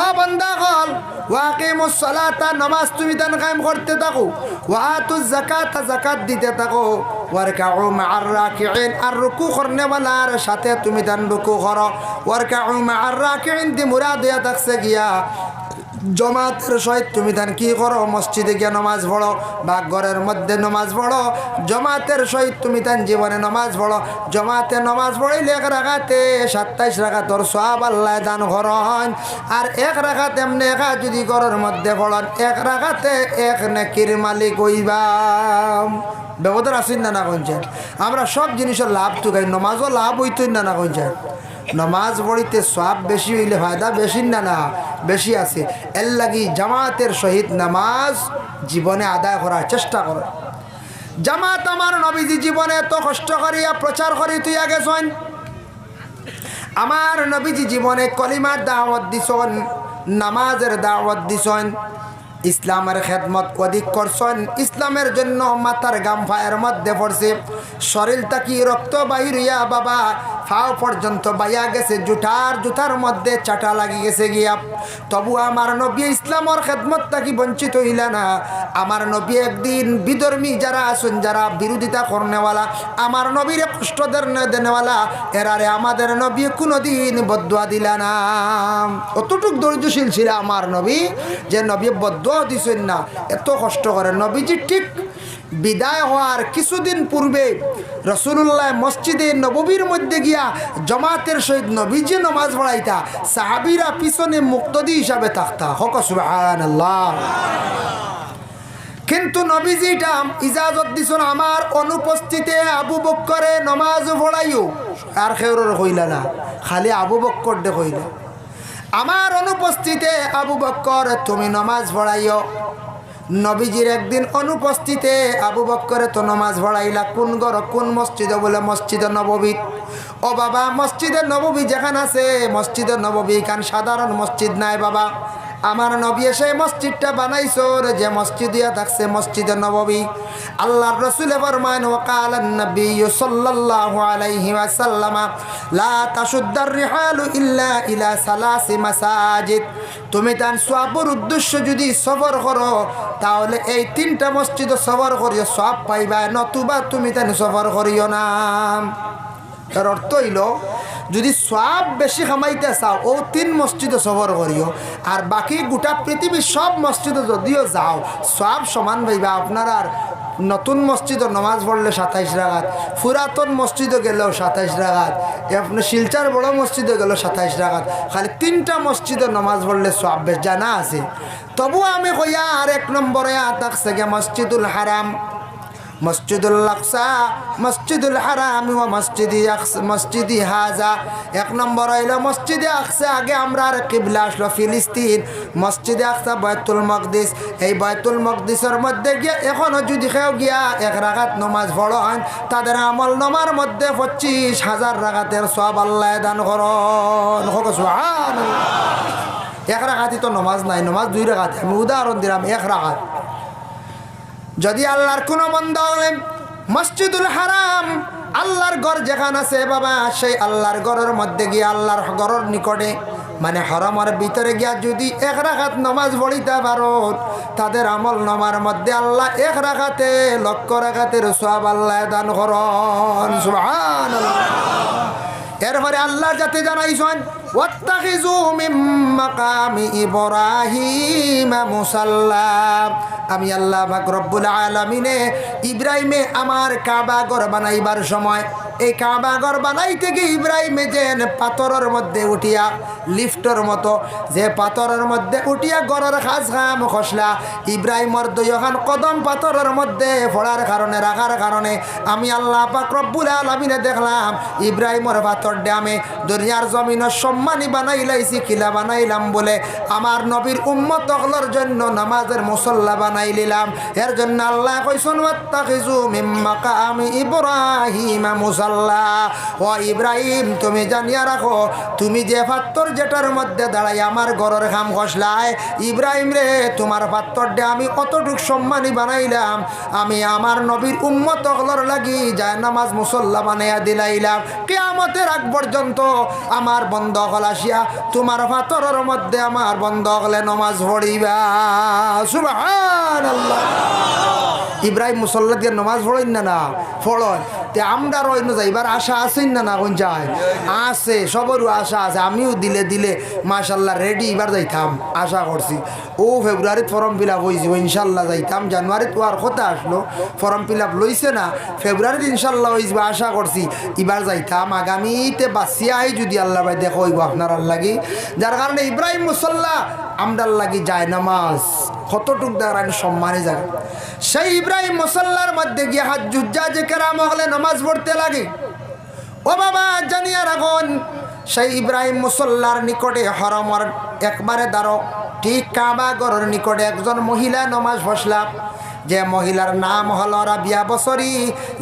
ও বন্দা কল ওয়াকে সালাতা, নামাজ তুমি দান কায়েম করতে থাকো। ওয়াতুজ জাকাত জাকাত দিতে থাকো। ওয়ারকাউ মা'আর রাকিঈন, আর রুকু করনেওয়ালার সাথে তুমি দান রুকু করো। ওয়ারকাউ মা'আর রাকিঈন, দি মুরাদ দিয়া থাকছে গিয়া। জমাতের সহিত তুমি তান কি করো? মসজিদে গিয়ে নমাজ পড়ো বা ঘরের মধ্যে নমাজ পড়ো। জমাতের সহিত তুমি তান জীবনে নমাজ পড়ো। জমাতে নমাজ পড়িলে এক রাখাতে সাতাইশ রাখা তোর সব আল্লাহ দান করন। আর এক রাখাতে এমনি একা যদি ঘরের মধ্যে পড়ন, এক রাখাতে এক নেকির মালিক হইবাম ব্যবধান আসেন না না কইছেন? আমরা সব জিনিসের লাভ তো খাই, নমাজও লাভ হইতই না না কইছেন? নমাজ পড়িতে সব বেশি হইলে ফায়দা বেশি না না? বেশি আছে। এর লাগি জামাতের সহিত নামাজ জীবনে আদায় করার চেষ্টা করে। জামাত আমার নবীজি জীবনে এত কষ্ট করিয়া প্রচার করি তুই আগে শোন। আমার নবীজি জীবনে কলিমার দাওয়াত দিছন নামাজের দাওয়াত দিছন ইসলামের খেদমত অধিক করছেন ইসলামের জন্য মাথার গাম ফায়ের মধ্যে পড়ছে। শরীর তাকি রক্ত বাহির হইয়া বাবা ফাও পর্যন্ত বাইয়া গেছে, জুঠার জুঠার মধ্যে চাটা লাগি গেছে গিয়া। তবু আমার নবী ইসলামর খেদমত তাকি বঞ্চিত হইলা না। আমার নবী একদিন বিধর্মী যারা আছেন, যারা বিরোধিতা করনেওয়ালা, আমার নবীরে কষ্ট দেনেওয়ালা, এরারে আমাদের নবী কোনোদিন বদুয়া দিলা না। অতটুক ধৈর্যশীল ছিল আমার নবী, যে নবী বদুয়া দিছেন না, এত কষ্ট করে। নবীজি ঠিক বিদায় হওয়ার কিছুদিন পূর্বে রসুল্লাহ মসজিদে নববীর মধ্যে গিয়া জমাতের সহিত নবীজি নমাজ পড়াইতা, সাহাবিরা পিছনে মুক্তদি হিসাবে থাকতা। হক, সুবহানাল্লাহ। কিন্তু নবীজিটা ইজাজত দিছন, আমার অনুপস্থিতে আবু বক্করে নমাজ পড়াইও, আর খেউর হইলা না, খালি আবু বক্কর দে আমার অনুপস্থিতে আবু বক্কর, তুমি নমাজ পড়াইও। নবীজির একদিন অনুপস্থিতে আবু বক্করে তো নমাজ ভড়াইলা কোন গর কোন মসজিদে? বলে, মসজিদে নববী। ও বাবা, মসজিদে নববী যেখানে আছে, মসজিদে নববী কান সাধারণ মসজিদ নাই বাবা। আমার নবী এসে মসজিদটা বানাইছো যে মসজিদ ইয়া থাকছে মসজিদে নববী। আল্লাহর রাসূলে ফরমান ওয়াকাল নবী সাল্লাল্লাহু আলাইহি ওয়াসাল্লাম, লা তাশুদ্দার রিহালু ইল্লা ইলা সালাসি মাসাজিদ। তুমি তান সওয়াবের উদ্দেশ্য যদি সফর করো, তাহলে এই তিনটা মসজিদ সফর করিও, সব পাইবা, নতুবা তুমি তান সফর করিও না। এর অর্থ হইল, যদি সব বেশি খামাইতে চাও, ও তিন মসজিদে সফর করিও, আর বাকি গোটা পৃথিবীর সব মসজিদে যদিও যাও, সব সমান ভাইবা, আপনার আর নতুন মসজিদে নমাজ পড়লে সাতাইশ রাগাত পুরাতন মসজিদে গেলেও সাতাইশ রাগাত আপনার শিলচার বড় মসজিদে গেলেও সাতাইশ রাগাত খালি তিনটা মসজিদে নমাজ পড়লে সব বেশ জানা আছে। তবু আমি কইয়া আর এক নম্বরে আতাকছে গে মসজিদুল হারাম। মসজিদুল আকসা, মসজিদুল হারাম ও মসজিদি মসজিদি হাজা। এক নম্বর হইল মসজিদে আকসা, আগে আমরা আর কিবলা আসলো ফিলিস্তিন। মসজিদে আকসা বয়তুল মকদিস। এই বয়তুল মকদিসের মধ্যে গিয়ে এখনও যদি কেউ গিয়া এক রাগাত নমাজ পড়ো হন, তাদের আমল নমার মধ্যে পঁচিশ হাজার রাগাতের সব আল্লাহ দান করন। এক রাগাতি তো নমাজ নাই, নমাজ দুই রাগাত আমি উদাহরণ দিলাম, এক রাগাত যদি আল্লাহর কোনো হলে মসজিদুল হারাম, আল্লাহর ঘর যেখানে আছে বাবা, সেই আল্লাহর ঘরের মধ্যে গিয়ে আল্লাহর ঘরের নিকটে মানে হরমের ভিতরে গিয়া যদি এক রাখাত নমাজ পড়িতে পারো, তাদের আমল নমার মধ্যে আল্লাহ এক রাখাতে লক্ষ রাখাতের সব আল্লাহ দান করন। এরপরে আল্লাহ যাতে জানাইছেন আমি আল্লাহ রব্বুল আলমিনে ইব্রাহিমে আমার কাবা ঘর বানাইবার সময় এই কাবা ঘর বানাইতে গিয়ে ইব্রাহিমে যেন পাথরের মধ্যে উঠিয়া, লিফটর মতো যে পাথরের মধ্যে উঠিয়া গড়ের খাস খাম খসলা ইব্রাহিমর দুইখান কদম পাথরের মধ্যে পড়ার কারণে, রাখার কারণে আমি আল্লাহ পাক রব্বুল আলামিনে দেখলাম, ইব্রাহিমর পাথর ড্যামে দুনিয়ার জমিনের সম্মানী বানাইলাইছি কিলা বানাইলাম বলে আমার নবীর উম্মত অগলর জন্য নামাজের মুসল্লা বানাই লিলাম এর জন্য আল্লাহ কইসুন মিন মাকামি ইব্রাহিম মুসাল্লা। আল্লাহ। ও ইব্রাহিম, তুমি জানিয়া রাখো, তুমি যে পাত্তর যেটার মধ্যে দাঁড়াই আমার ঘরের খাম খসলায় ইব্রাহিম রে, তোমার পাত্তরটা আমি কতটুক সম্মানী বানাইলাম, আমি আমার নবীর উম্মত হলর লাগি যায় নামাজ মুসল্লা বানাইয়া দিলাইলাম। কেয়ামতের আগ পর্যন্ত আমার বন্ধ হল আসিয়া তোমার পাথরের মধ্যে আমার বন্ধ হলে নমাজ পড়িবা। ইব্রাহিম মুসল্লা দিয়ে নমাজ পড়েন না না? পড়ন। তে আমরা রইন যাইবার আশা আছেন না না কোন যায়? আছে, সবরও আশা আছে, আমিও দিলে দিলে মাশাল্লাহ রেডি এবার যাইতাম, আশা করছি। ও ফেব্রুয়ারিত ফর্ম ফিল আপ হয়েছে ইনশাল্লাহ যাইতাম, জানুয়ারিত আর কথা আসলো, ফর্ম ফিল আপ লইছে না, ফেব্রুয়ারিত ইনশাল্লাহ হয়েছে আশা করছি, এবার যাইতাম, আগামীতে বাঁচিয়াই যদি আল্লাহ ভাই দেখো হইব আপনার লাগি। যার কারণে ইব্রাহিম মুসল্লা আমদার লাগি যায় নামাজ। কতটুক দেখার সম্মানে যায় সেই ইব্রাহিম মুসল্লার মধ্যে গিয়ে হাত জুজ্জা যে কেরাম হলে নামাজ পড়তে লাগে। ও বাবা, জানিয়া রাখুন, সেই ইব্রাহিম মুসল্লার নিকটে হরমর একবারে দাঁড়ো। ঠিক কাবা গরের নিকটে একজন মহিলা নমাজ ফসলাম যে মহিলার নাম হল রাবিয়া বছরি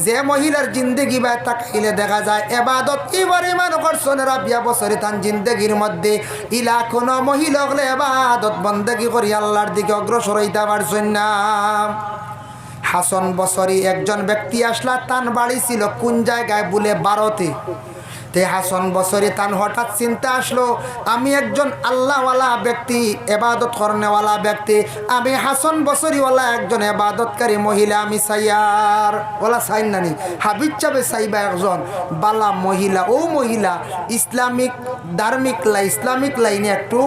যে মহিলার জিন্দগি বা তাকাইলে দেখা যায়, এবাদত ইবার ইমান করছেন রাবিয়া বছরি তান জিন্দগির মধ্যে। ইলা কোনো মহিলা হলে এবাদত বন্দেগি করি, আল্লাহর দিকে অগ্রসর হইতে পারছেন না। হাসন বছরই একজন ব্যক্তি আসলা তান বাড়ি ছিল কোন জায়গায় বলে ভারতে তে হাসন বছরে তান হঠাৎ চিন্তা আসলো, আমি একজন আল্লাহওয়ালা ব্যক্তি, এবাদত করনেওয়ালা ব্যক্তি, আমি হাসন বছরিওয়ালা একজন এবাদতকারী মহিলা, আমি সাইয়ার, ওলা সাইন নানি হাবিজ চাবে সাইবা একজন, বালা মহিলা, ও মহিলা, ইসলামিক, ধার্মিক লাই, ইসলামিক লাইনে একটু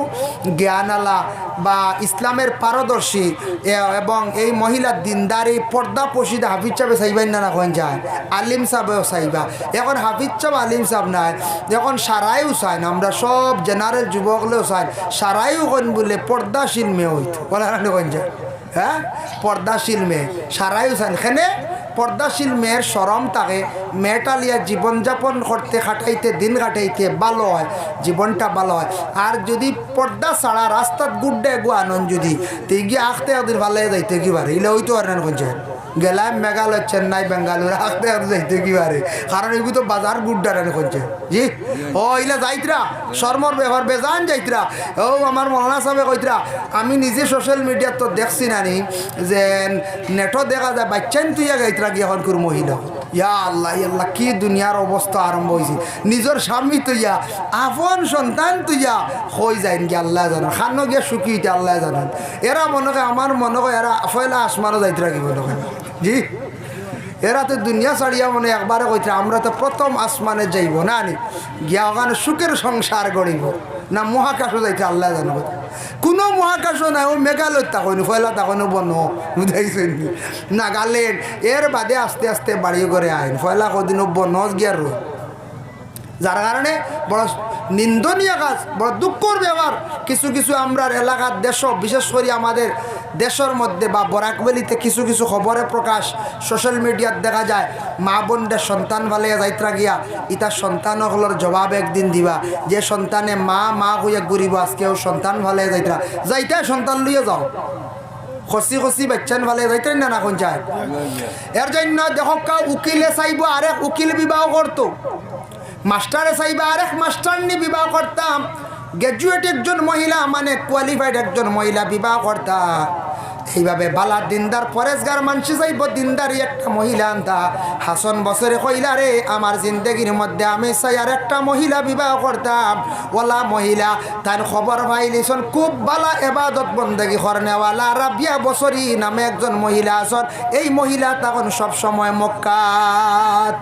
জ্ঞানালা বা ইসলামের পারদর্শী এবং এই মহিলা দিনদারি পর্দা পশিদা হাফিজ সাহেব চাইবেন না এখন যায়? আলিম সাহেবেও চাইবা এখন হাফিজ সাহেব আলিম সাহেব নাই। এখন সারাইও চাই না, আমরা সব জেনারেল যুবকলেও চাই সারাইও কন বলে পর্দাশীল মেয়ে হইতো। বলা যায় হ্যাঁ? পর্দাশীল মেয়ে, সারাইও চাই এখানে পর্দাশীল মেয়ের সরম থাকে মেয়েটা লিয়া জীবনযাপন করতে খাটাইতে, দিন কাটাইতে ভালো হয়, জীবনটা ভালো হয়। আর যদি পর্দা ছাড়া রাস্তাত গুড্ডে গুয়ানন যদি তুই গিয়ে আখতে ওদের ভালো যাইতে কি পারে ইলে হইতো আর না কোনছে গেলাম মেঘালয়, চেন্নাই, বেঙ্গালুর, আখতে আর যাইতে কি পারে কারণ এগুলো তো বাজার গুড্ডা রান কোনছে জি? ও, ইলা যাইতরা, শর্মর ব্যবহার বেজান যাইতরা। ও, আমার মহানা সাহেব কইতরা, আমি নিজে সোশ্যাল মিডিয়াত তো দেখছি নানি যে নেটও দেখা যায় বাচ্চান তুইয়া গাইতরা। গিয়ে এখন কর মহিলা ইয়া আল্লাহ আল্লাহ, কি দুনিয়ার অবস্থা আরম্ভ হয়েছে নিজের স্বামী তুইয়া আপন সন্তান তুইয়া হয়ে যায় নাকি আল্লাহ জানান। খান গিয়া সুখী আল্লাহ জানান। এরা মনে হয় আমার মনে হয় এরা, ফয়লা আসমানও যাইতে রাখি মনে হয় জি? এরা তো দুনিয়া ছাড়িয়া মনে একবারে কইতে আমরা তো প্রথম আসমানে যাইব, না নি? গিয়া ওখানে সুখের সংসার গড়িব। না, মহাকাশও যাইতে আল্লাহ জানব। কোনো মহাকাশও নাই, ও মেঘালয় তাকইনি, ফয়লা তাকইনি বন বুঝাইছেন নাগাল্যান্ড এর বাদে আস্তে আস্তে বাড়ি করে আইন। ফয়লা কদিন বনজ গিয়ার রোদ যার কারণে বড় নিন্দনীয় কাজ, বড় দুঃখর ব্যবহার কিছু কিছু আমরার এলাকার দেশ, বিশেষ করে আমাদের দেশের মধ্যে বা বরাকবেলিতে কিছু কিছু খবরে প্রকাশ সোশ্যাল মিডিয়াত দেখা যায়, মা বোনদের সন্তান ভালে যাইত্রা গিয়া ইতার সন্তানগুলোর জবাব একদিন দিবা, যে সন্তানে মা মা হইয়া ঘুরিব, আজকেও সন্তান ভালে যাইত্রা। যাইতে সন্তান লইয়ে যাও। খসি খসি বাচ্চান ভালে যাইতেন না কোন চায়? এর জন্য দেখো উকিলে চাইব, আরেক উকিল বিবাহ করতো। মাস্টারে চাইবা, আরেক মাস্টার নি বিবাহ করতাম গ্র্যাজুয়েট একজন মহিলা মানে কোয়ালিফাইড একজন মহিলা বিবাহ করতাম এইভাবে বালা দিনদার পরেশগার মানসি চাইব দিনদারি একটা মহিলা আনতা। হাসন বছরে কইলা রে, আমার জিন্দগির মধ্যে আমি চাই আর একটা মহিলা বিবাহ করতাম ওলা মহিলা তার খবর পাইলিছন খুব বালা এবাদত বন্দেগি করনেওয়ালা রাবিয়া বছরী নামে একজন মহিলা আসন এই মহিলা তখন সবসময় মক্কাত।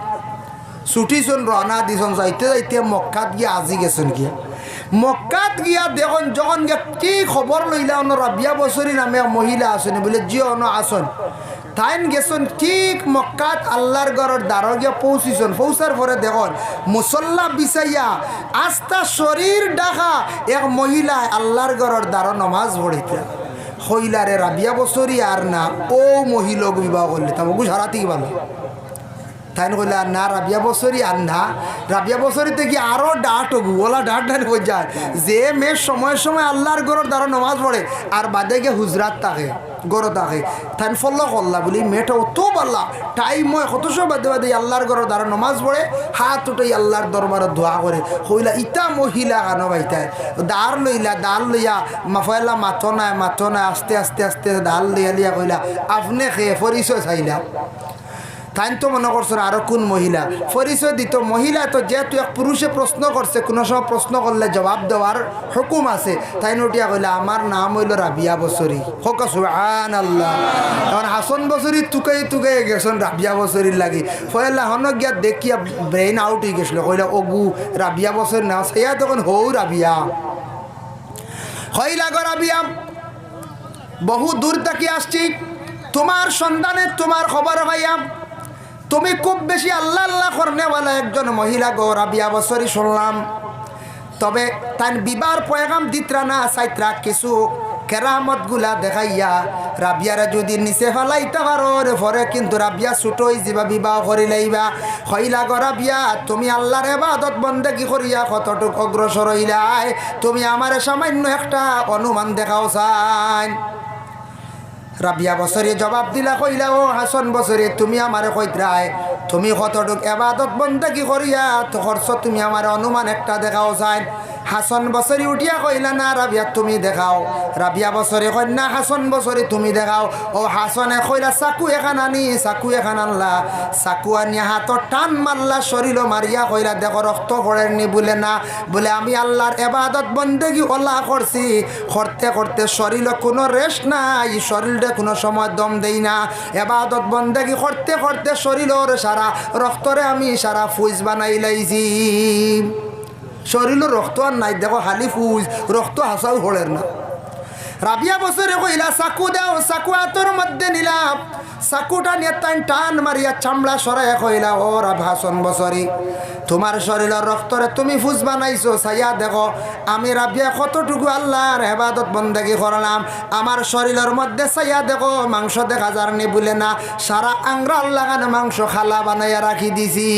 ছুটিছুন রওনা দিছন যাইতে যাইতে মক্কাত গিয়া আজি গেছেন গিয়া। মক্কাত গিয়া দেখুন যখন গিয়া কি খবর লইলা অন্য রাবিয়া বছরী নামে মহিলা আসেন বলে জিও অন আসন তাইন গেছন ঠিক মক্কাত আল্লাহর ঘরের দ্বারো গিয়া পৌঁছিছন পৌঁছার পরে দেখুন মুসল্লা বিচাইয়া আস্তা শরীর ডাকা এক মহিলা আল্লাহর ঘরের দ্বারো নমাজ পড়িতে হইলারে রাবিয়া বছরী আর না ও মহিলাকে বিবাহ করলে তামকু সারাতেই ভালো তাই কইলা, না, রাবিয়া বছরই আর না। রাবিয়া বছরই কি আরও ডাট হবু? ওলা ডাট ডাট হয়ে যায়। যে মেয়ে সময় সময় আল্লাহর গরর দ্বারা নমাজ পড়ে, আর বাদে গিয়ে হুজরাত থাকে গরো থাকে। তাই ফল্লো করলা, বলি, মেয়েটা অত পাল্লা। টাইম মই কত সময় বাদে বাদে আল্লাহর গরর দ্বারা নমাজ পড়ে, হাত উঠে আল্লাহর দরবারে দোয়া করে। হইলা ইটা মহিলা কানো বাইতায়? দাঁড় লইলা, দাঁড় লইয়া মাফাইলা মাথো নাই মাথো নাই, আস্তে আস্তে আস্তে, দাঁড় লইয়া লিয়া কইলা, আপনি খেয়ে পরিচয় চাইলা। তাই তো মনে করছ আরও কোন মহিলা? পরিচয় দিত, মহিলা তো যেহেতু এক পুরুষে প্রশ্ন করছে, কোনো সময় প্রশ্ন করলে জবাব দেওয়ার হুকুম আছে। তাই নটিয়া কইলে, আমার নাম হইল রাবিয়া বছরি। হোক সুহান আল্লাহ এখন হাসন বছরি তুকাই তুকাই গেছন রাবিয়া বছরির লাগি। ফয়লা হন গিয়া দেখিয়া ব্রেইন আউট হয়ে গেছিল। কইলা, ওগু, রাবিয়া বছর না, সেয়া তখন হৌ রাবিয়া। হইলা গো রাবিয়া, বহু দূর থেকে আসছি। তোমার সন্তানের তোমার খবর ভাইয়া তুমি খুব বেশি আল্লাহ আল্লাহ করনেওয়ালা একজন মহিলা গো, রাবিয়া বছরই শুনলাম। তবে তাই বিবার পয়গাম দিতরা না চাইত্রা, কিছু কেরামতগুলা দেখাইয়া রাবিয়ারে যদি নিচে ফেলাইতে পারো রে পরে কিন্তু রাবিয়া ছুটই যাবা বিবাহ করি লাইবা। হইলা গো রাবিয়া, তুমি আল্লাহর এবাদত বন্দেগি করিয়া কতটুক অগ্রসর হইলাই, তুমি আমার সামান্য একটা অনুমান দেখাও চাই রাবিয়া বছরে জবাব দিলা, কইলা, ও হাসন বছরে তুমি আমার কইত্রায় তুমি কতটুক এবাদত বন্দাকি করিয়া, তো খরচ তুমি আমার অনুমান একটা দেখাও চাই। হাসন বছরে উঠিয়া কইলা না রাবিয়া তুমি দেখাও। রাবিয়া বছরে কন্যা, হাসন বছরে তুমি দেখাও। ও হাসনে কইলা, চাকু এখান আনি, চাকু এখান আনলা। চাকু আনিয়া হাতর টান মারলা শরীর মারিয়া কইলা, দেখো রক্ত পড়েননি বলে না। বলে, আমি আল্লাহর এবাদত বন্দেগি ওলা করছি করতে করতে শরীর কোনো রেস্ট নাই শরীরটা কোনো সময় দম দেই না। এবাদত বন্দেগি করতে করতে শরীরের সারা রক্তরে আমি সারা ফুজ বানাই লাইছি শরীরের রক্ত আর নাই, দেখো খালি ফুজ রক্ত হাসাও হলের না। রাবিয়া বছরে কইলা চাকু দাও, চাকু আতর মধ্যে নিলাম। চাকুটা নিয়ে তাই টান মারিয়া চামড়া সরাই কইলা ও রাভাসন বছরি তোমার শরীরের রক্তরে তুমি ফুস বানাইছো চাইয়া দেখো, আমি রাবিয়া কতটুকু আল্লাহর হেবাদত বন্দেগি করলাম, আমার শরীরের মধ্যে চাইয়া দেখো, মাংস দেখা যার নি বলে না, সারা আংরা আল্লাহ মাংস খালা বানাইয়া রাখি দিছি।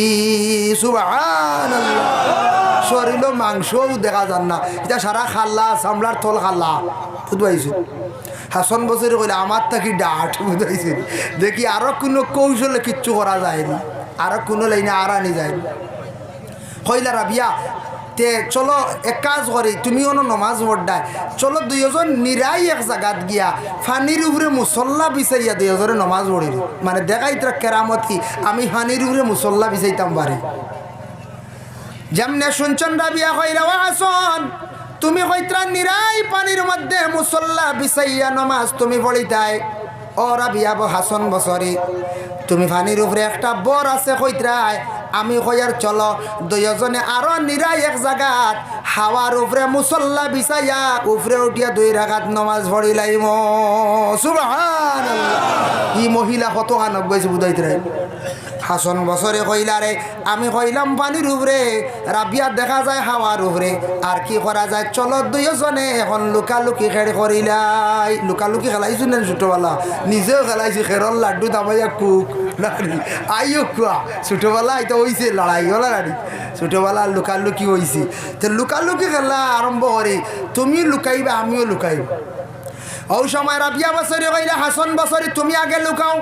শরীরও মাংসও দেখা যান না, এটা সারা খাল্লা চামড়ার থল খাল্লা বুঝবাইছো হাসন বছরে কইলে আমার থাকি ডাট বুঝাইছে দেখি আরও কোনো কৌশলে কিচ্ছু করা যায়নি। আরও কোনো লাইনে আরানি যায়নি। কইলা রাবিয়া, তে চলো, এক কাজ করি তুমি কোনো নমাজ পড়ায় চলো দুইজন নিরাই এক জায়গাত গিয়া ফানির উপরে মুসল্লা বিচারিয়া দুইজনে নমাজ পড়িল মানে দেখাই তোরা কেরামত কি আমি ফানির উপরে মুসল্লা বিচাইতাম পারি যেমনে শুনছন রাবিয়া কইরা, ও হাসন তুমি হইত্রা নিরাই পানির মধ্যে মুসল্লা বিছাইয়া নমাজ তুমি পড়িতাই ও রাবিয়া বো হাসন বছরি তুমি পানির উপরে একটা বর আছে হইত্রায় আমি হইয়ার চলো, দুইজনে আরও নিরাই এক জায়গাত হাওয়ার উপরে মুসল্লা বিছাইয়া উপরে উঠিয়া দুই রাখাত নমাজ পড়িলাইম সুবহান ই মহিলা কত কানক গেছে বুঝাইতে হাসন বছরে কইলারে আমি কইলাম পানির উপরে, রাবিয়া দেখা যায় হাওয়ার উপরে। আর কি করা যায়? চলো দুইজনে এখন লুকালুকি খেড় করিলাই। লুকালুকি খেলাইছো না ছোটবেলা? নিজেও খেলাইছি খেরর লাড্ডু দাবাইয়া কুক। আইও কুয়া ছোটবেলা এটা হইছে, লড়াই হলা নানি ছোটবেলা লুকালুকি হইছে। তো লুকালুকি খেলা আরম্ভ করে তুমি লুকাইবা, আমিও লুকাইব ওই সময় রাবিয়া বছরে কইলে হাসন বছরে তুমি আগে লুকাও।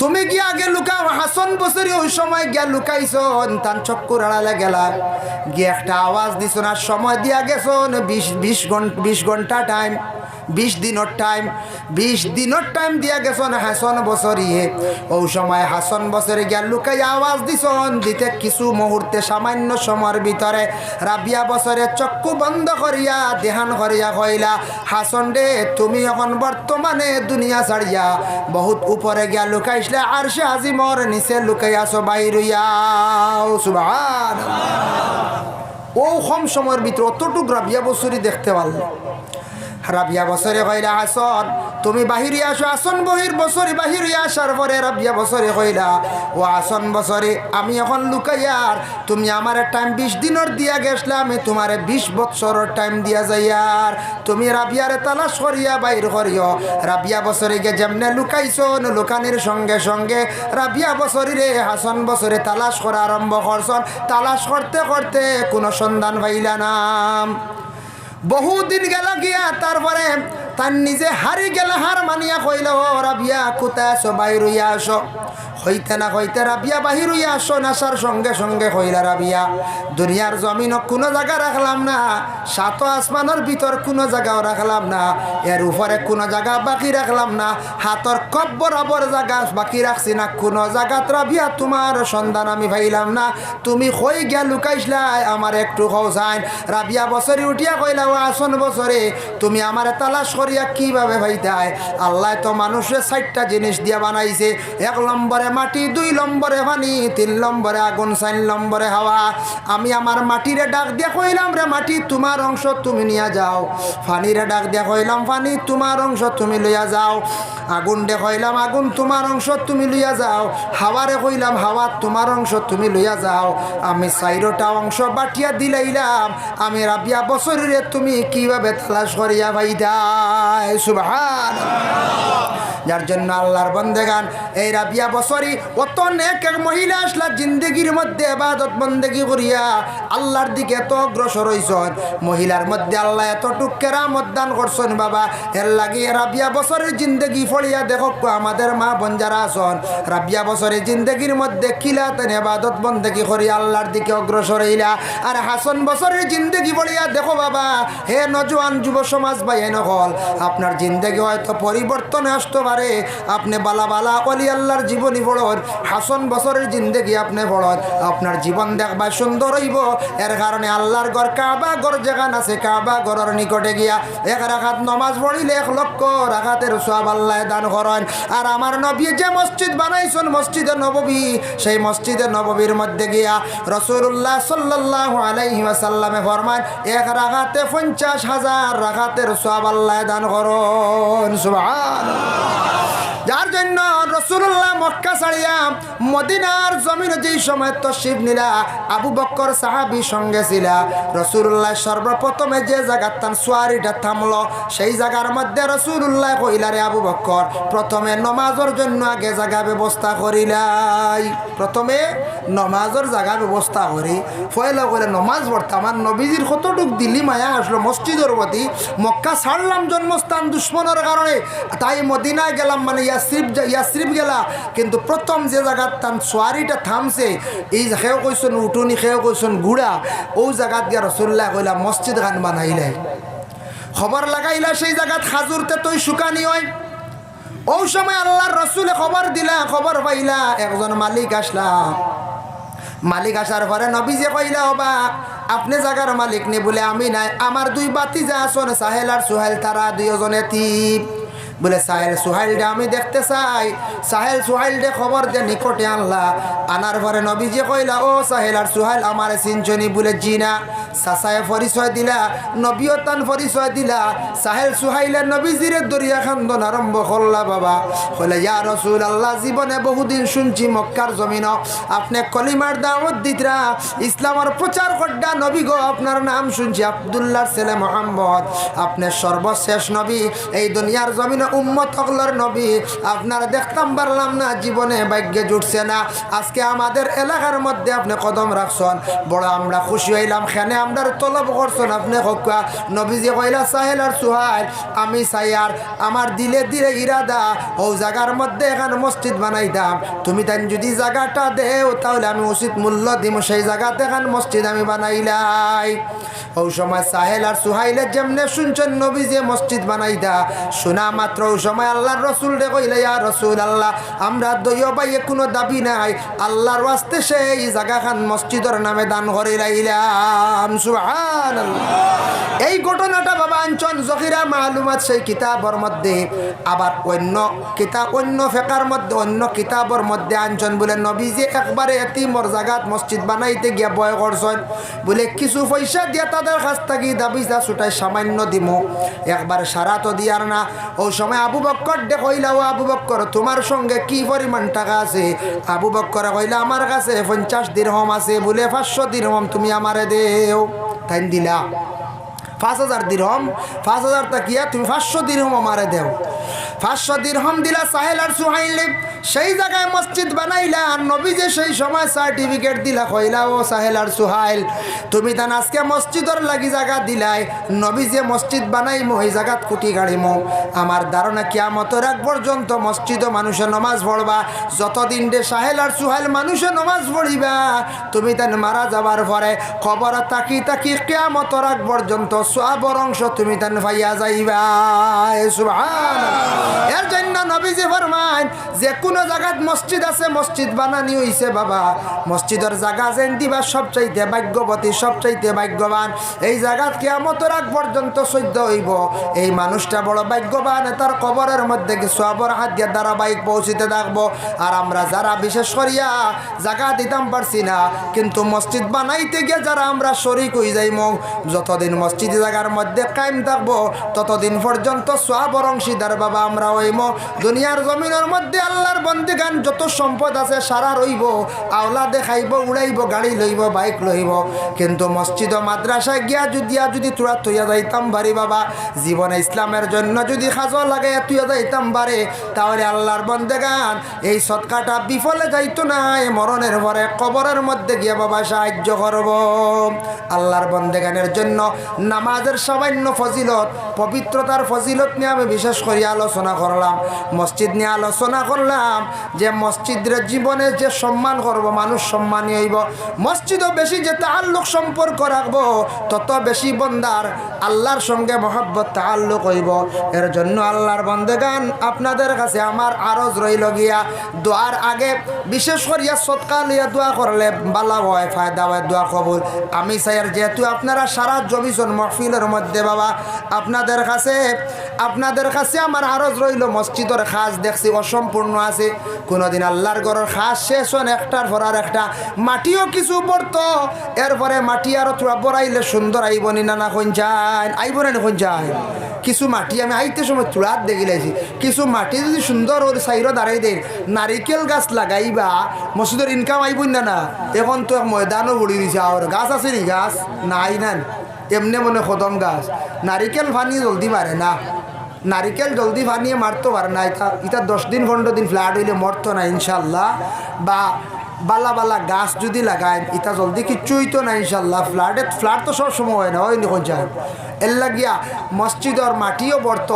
তুমি কি আগে লুকাও? হাসন বছরে ওই সময় গিয়া লুকাইছ তান চক্কর আড়ালে গেলা। গিয়ে একটা আওয়াজ দিছ না, সময় দিয়া গেছ বিশ বিশ ঘণ্টা বিশ ঘণ্টা টাইম বিশ দিনের টাইম বিশ দিনের টাইম দিয়া গেছ হাসন বছরিয়ে ও সময় হাসন বছরে গিয়া লুকাই আওয়াজ দিছ দিতে কিছু মুহূর্তে সামান্য সময়ের ভিতরে রাবিয়া বছরে চক্ষু বন্ধ করিয়া দেহান করিয়া কইলা হাসন রে তুমি এখন বর্তমানে দুনিয়া ছাড়িয়া বহুত উপরে গিয়া লুকাইছিলে আর সে আজিমর নিচে লুকাই আসো বাইরুয়াও সুবহান ও কম সময়ের ভিতরে অতটুক রাবিয়া বছরই দেখতে পারল রাবিয়া বছরে কইলা আসন তুমি বাহিরে আসো, আসন বহির বছরে বাহিরে আসার পরে রাবিয়া বছরে কইলা, ও আসন বছরে আমি এখন লুকাইয়ার তুমি আমার টাইম বিশ দিনের দিয়া গেছলা, আমি তোমার বিশ বছরের টাইম দিয়া যাইয়ার তুমি রাবিয়ারে তালাশ করিয়া বাইর করিও। রাবিয়া বছরে গে যেমনে লুকাইছো লুকানির সঙ্গে সঙ্গে রাবিয়া বছরে হাসন বছরে তালাশ করা আরম্ভ করছন। তালাশ করতে করতে কোনো সন্ধান পাইলা নাম বহুদিন গেল গিয়া, তারপরে তার নিজে হারি গেল হার মানিয়া কইল রাবিয়া, কোথায় আসো বাইর আস আসো হইতে না হইতে রাবিয়া বাহির হইয়া আসো, নাসার সঙ্গে সঙ্গে কইলা রাবিয়া, দুনিয়ার জমিন কোনো জায়গা রাখলাম না সাত আসমানের ভিতর কোনো জায়গাও রাখলাম না, এর উপরে কোনো জায়গা বাকি রাখলাম না, হাতর কব বরাবর জায়গা বাকি রাখছি না, কোনো জায়গাত রাবিয়া তোমার সন্ধান আমি পাইলাম না, তুমি কই গিয়া লুকাইছলাই আমার একটু খোঁজাইন রাবিয়া বছরে উঠিয়া কইলা, ও আসন বছরে, তুমি আমার তালাশ করিয়া কীভাবে ভাইতাই আল্লাহ তো মানুষের ষাটটা জিনিস দিয়া বানাইছে, এক নম্বরে মাটি দুই নম্বরে পানি তিন নম্বরে আগুন, চার নম্বরে হাওয়া। আমি আমার মাটিরে ডাক দিয়া কইলাম, রে মাটি, তোমার অংশ তুমি নিয়ে যাও। ফানিরে ডাক দিয়া কইলাম, ফানি, তোমার অংশ তুমি লইয়া যাও। আগুন দে কইলাম, আগুন, তোমার অংশ তুমি লইয়া যাও। হাওয়ারে কইলাম, হাওয়া, তোমার অংশ তুমি লইয়া যাও। আমি চাইরোটা অংশ বাটিয়া দিলাইলাম। আমি রাবিয়া বছরে তুমি কীভাবে তালাশ করিয়া ভাইদাই সুবহান যার জন্য আল্লাহর বন্দেগান, এই রাবিয়া বছরই অত নেক এক মহিলা আসলা জিন্দগির মধ্যে এবাদত বন্দেগি করিয়া আল্লাহর দিকে এত অগ্রসর হইছন। মহিলার মধ্যে আল্লাহ এত টুকেরা মতদান করছেন বাবা। এর লাগি রাবিয়া বছরের জিন্দগি ফড়িয়া দেখো আমাদের মা বঞ্জারা আসন রাবিয়া বছরের জিন্দগির মধ্যে কিলা তেন এবাদত বন্দেগি করি আল্লাহর দিকে অগ্রসর হইলা। আর হাসন বছরের জিন্দগি ফড়িয়া দেখো বাবা, হে নজওয়ান যুব সমাজ ভাই নকল, আপনার জিন্দগি হয়তো পরিবর্তন আসতে পারে। আপনি বালা বালা অলি আল্লাহর জীবনী পড়ন হাসন বছরের জিন্দগি আপনি পড়ন আপনার জীবন দেখবা সুন্দর হইব। এর কারণে আল্লাহর ঘর কাবা ঘর যেখান আছে, কাবা ঘরের নিকটে গিয়া এক রাখাত নমাজ পড়িলে এক লক্ষ রাখাতের সব আল্লাহ দান করেন। আর আমার নবী যে মসজিদ বানাইছেন, মসজিদে নববী, সেই মসজিদে নববীর মধ্যে গিয়া রসুল্লাহ সাল্লাহ আলাইহি ওয়াসাল্লামে ফরমান, এক রাখাতে পঞ্চাশ হাজার রাখাতের সব আল্লাহ দান করুন। সুবহান যার জন্য রসুল্লাহ মক্কা ছাড়িয়া মদিনার জমিনে যেই সময় তশিব নিলা, আবু বক্কর সাহাবি সঙ্গে ছিল। রসুল্লাহ সর্বপ্রথমে যে জায়গার তান সোয়ারিটা থামলো, সেই জায়গার মধ্যে রসুল্লাহ কইলারে আবু বক্কর, প্রথমে নমাজের জন্য আগে জায়গা ব্যবস্থা করিলাই প্রথমে নমাজের জায়গা ব্যবস্থা করি। ফয়লা করে নমাজ পড়তে আমার নবীজির কতটুক দিল্লি মায়া আসলো মসজিদের প্রতি? মক্কা ছাড়লাম জন্মস্থান দুশ্মনের কারণে, তাই মদিনায় গেলাম মানে ইয়াসরিফ ইয়াসরিফ গেলা, কিন্তু প্রথম যে জায়গার তান সোয়ারিটা থামছে, এই সেও কইসন উঠুনি, সেও কইসন গুড়া ও জায়গাত গিয়া রসুল্লাহ কইলা মসজিদ গান বানাইলে। খবর লাগাইলা সেই জায়গাত হাজুরতে তুই শুকানি হয় ও সময় আল্লাহর রসুলে খবর দিলা খবর পাইলা, একজন মালিক আসলা। মালিক আসার পরে নবী যে কইলা হবা আপনি জাগার মালিক নি বলে, আমি নাই। আমার দুই বাতি যা আসন সাহেল আর সুহেল তারা দুইজনে তিন বলে, সাহেল সুহাইলটা আমি দেখতে চাই। সাহেল সুহাইলটে খবর দে নিকটে আনলা আনার পরে নবী যে কইলা, ও সাহেল, আর সুহাইল আমার সিঞ্চনি বলে জিনা। সাসায় পরিচয় দিলা, নবীও তান পরিচয় দিলা। সাহেল সুহাইলের নবীজিরে দরিয়া খান্দন আরম্ভ করলা, বাবা। কইলে, ইয়া রসুল আল্লাহ জীবনে বহুদিন শুনছি মক্কার জমিন। আপনি কলিমার দাওয়াত দিতরা। ইসলামের প্রচার করডা নবী গো, আপনার নাম শুনছি আবদুল্লাহর ছেলে মোহাম্মদ। আপনি সর্বশেষ নবী। এই দুনিয়ার জমিনে উম্মত হকলার নবী। আপনার দেখতাম পারলাম না, জীবনে ভাগ্যে জুটছে না। আজকে আমাদের এলাকার মধ্যে আপনি কদম রাখছেন। বড় আমরা খুশি হইলাম, খেনে আমরা তলব করছেন আপনি হকা নবীজি কইলা, সাহেল আর সুহাইল, আমি চাই আর আমার দিলে দিলে ইরাদা ও জায়গার মধ্যে এখানে মসজিদ বানাইতাম। তুমি তাই যদি জায়গাটা দেও, তাহলে আমি উচিত মূল্য দিম। সেই জায়গাতে এখান মসজিদ আমি বানাইলাই। ও সময় সাহেল আর সুহাইলের যেমনে শুনছেন নবী যে মসজিদ বানাইতা। শোনা মাত্র মাত্র সময় আল্লাহর রসুল রে কইলে রসুল আল্লাহ আমরা দইয় বাইয়ে কোনো দাবি নাই। আল্লাহর ওয়াস্তে সেই জাগা খান মসজিদের নামে দান করে রাইলাম। এই ঘটনাটা বাবা আঞ্চন জহিরা মালুমাত সেই কিতাবর মধ্যে, আবার অন্য কিতাব অন্য ফেকার মধ্যে, অন্য কিতাবর মধ্যে আঞ্চন বলে, নবীজি একবারে এতিমর জাগাত মসজিদ বানাইতে গিয়া বয় করছেন। বলে, কিছু পয়সা দিয়া তাদের কাছ থেকে দাবি যা ছুটাই সামান্য দিমো। একবার সারা তো দিয়ার না। ওই সময় আবু বক্কর ডে কইলা ও আবু বক্কর, তোমার সঙ্গে কি পরিমাণ টাকা আছে? আবু বক্কর কইলা, আমার কাছে পঞ্চাশ দিরহম আছে, বলে পাঁচশো দিরহম তুমি আমারে দেও। তাই দিলা। পাঁচ হাজার দিরহম, পাঁচ হাজার তাকিয়া তুমি পাঁচশো দিরহম আমারে দেও। পাঁচশো দিরহম দিলা সাহেল আর সুহাইল। সেই জায়গায় মসজিদ বানাইলা, আর নবী যে সেই সময় সার্টিফিকেট দিলা, কইলা, ও সাহেল আর সুহাইল, তুমি তান আজকে মসজিদর লাগি জায়গা দিলাই নবী যে মসজিদ বানাইমো, এই জায়গাত কুটি গাড়িমো। আমার ধারণা কিয়ামতের এক পর্যন্ত মসজিদ মানুষে নমাজ পড়বা, যতদিন দে সাহেল আর সুহাইল মানুষে নমাজ পড়িবা, তুমি তান মারা যাবার পরে খবর তাকি তাকি কিয়ামতর এক পর্যন্ত সবর অংশ তুমি তান ভাইয়া যাইবা। সুবহানাল্লাহ। এর জন্য নবীজি ফরমান যে কোনো জায়গাত মসজিদ আছে, মসজিদ বানানি হইছে বাবা। মসজিদের জায়গা যেন দিবা, সবচাইতে ভাগ্যবতী, সবচাইতে ভাগ্যবান। এই জায়গাত কেয়ামতের আগ পর্যন্ত সহ্য হইব। এই মানুষটা বড় ভাগ্যবান, তার কবরের মধ্যে কিছু আবর হাত দিয়ে ধারাবাহিক পৌঁছিতে থাকব। আর আমরা যারা, বিশেষ করিয়া জায়গা দিতাম পারছি না, কিন্তু মসজিদ বানাইতে গিয়ে যারা আমরা শরিক হয়ে যাইম, যতদিন মসজিদ জায়গার মধ্যে কায়েম থাকব, ততদিন পর্যন্ত সোয়াবর অংশীদার বাবা আমরা হইম দুনিয়ার জমিনের মধ্যে আল্লাহর বন্দিগান যত সম্পদ আছে সারা রইব। আওলা দেখাইব উড়াইব, গাড়ি লইব, বাইক লইব। কিন্তু মসজিদ মাদ্রাসায় গিয়া যদি যদি তোরা তুইয়া যাইতাম বাড়ি বাবা, জীবনে ইসলামের জন্য যদি খাজো লাগে তুইয়া যাইতাম বারে তাহলে আল্লাহর বন্দেগান এই সৎকাটা বিফলে যাইতো না, এই মরণের পরে কবরের মধ্যে গিয়ে বাবা সাহায্য করব। আল্লাহর বন্দেগানের জন্য নামাজের সামান্য ফজিলত, পবিত্রতার ফজিলত নিয়ে আমি বিশেষ করে আলোচনা করলাম, মসজিদ নিয়ে আলোচনা করলাম, যে মসজিদের জীবনে যে সম্মান করব, মানুষ সম্মানী হইব, মসজিদও বেশি যে তাল্লুক সম্পর্ক রাখব, তত বেশি বন্দার আল্লাহর সঙ্গে মহব্বত তাল্লুক হইব। এর জন্য আল্লাহর বন্দেগান আপনাদের কাছে আমার আরজ রইল গিয়া, দোয়ার আগে বিশেষ করিয়া সৎকা লইয়া দোয়া করলে বালা হয়, ফায়দা হয়, দোয়া কবুল। আমি চাইয়ার যেহেতু আপনারা সারা জমিজন মহফিলের মধ্যে বাবা, আপনাদের কাছে আপনাদের কাছে আমার আরজ রইল, মসজিদের খাস দেখছি অসম্পূর্ণ আছে। কোনোদিন আল্লাহর ঘরের খাস শেষ হন একটার পর আর একটা। মাটিও কিছু পড়তো, এরপরে মাটি আরও তোরা বড়াইলে সুন্দর আইব নি না না কোন যায়, আইব না কোন যায়। কিছু মাটি আমি আইতে সময় তুলার দেখিলাইছি কিছু মাটি যদি সুন্দর ওর সাইরো দাঁড়াই দেয় নারিকেল গাছ লাগাইবা, মসজিদের ইনকাম আইব না না। এখন তো ময়দানও ঘুরি দিছে, আর গাছ আছে নি গাছ? নাই না। এমনি মনে খতম গাছ। নারিকেল ফানি জলদি মারে না। নারিকেল জলদি ফানিয়ে মারতো পারে না এটা এটা দশ দিন, পনেরো দিন ফ্ল্যাট হইলে মরতো না ইনশাল্লাহ। বা বালা বালা গাছ যদি লাগায় এটা জলদি কিচ্ছু হইতো না ইনশাল্লাহ। ফ্ল্যাটে, ফ্ল্যাট তো সব সময় হয় না ওই নিখন যায় এর লাগিয়া মসজিদর মাটিও বর্ত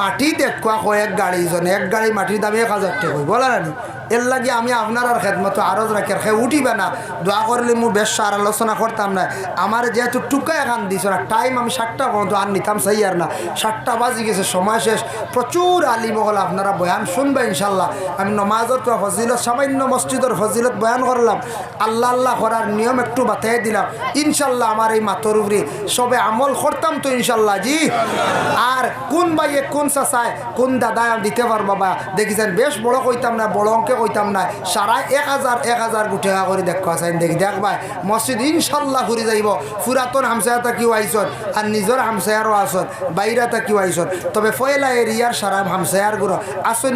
মাটি দেখুয়া কয়েক গাড়ি জন এক গাড়ি মাটির দামে এক হাজার টাকা। বলা রানি এর লাগে আমি আপনার আর খেদমত আরজ রাখি। আর খে উঠিবে না। দোয়া করলে মু বেশ আর আলোচনা করতাম না। আমার যেহেতু টুকা এখান দিছ না টাইম আমি সাতটা পর্যন্ত আর নিতাম সেই আর না। সাতটা বাজি গেছে, সময় শেষ। প্রচুর আলিম হল, আপনারা বয়ান শুনবে ইনশাল্লাহ আমি নমাজত ফজিলত, সামান্য মসজিদের ফজিলত বয়ান করলাম। আল্লাহ আল্লাহ করার নিয়ম একটু বাতাই দিলাম। ইনশাল্লাহ আমার এই মাতর উপরে সবে আমল করতাম তো ইনশাল্লাহ জি। আর কোন বাইয়ে কোন চাচায় কোন দাদায় দিতে পার বাবা দেখিছেন বেশ বড় কইতাম না, বড় অঙ্কে কইতাম না সারা এক হাজার এক হাজার গুটেকা করে দেখো চাইন দেখি। দেখ ভাই মসজিদ ইনশাল্লাহ ঘুরে যাইব। পুরাতন হামসায়াতা কেউ আইসন আর নিজের হামসায়ারও আসন বাইরাতা কেউ আইসন তবে ফয়লা এরিয়ার সারা হামসায়ারগুলো আসন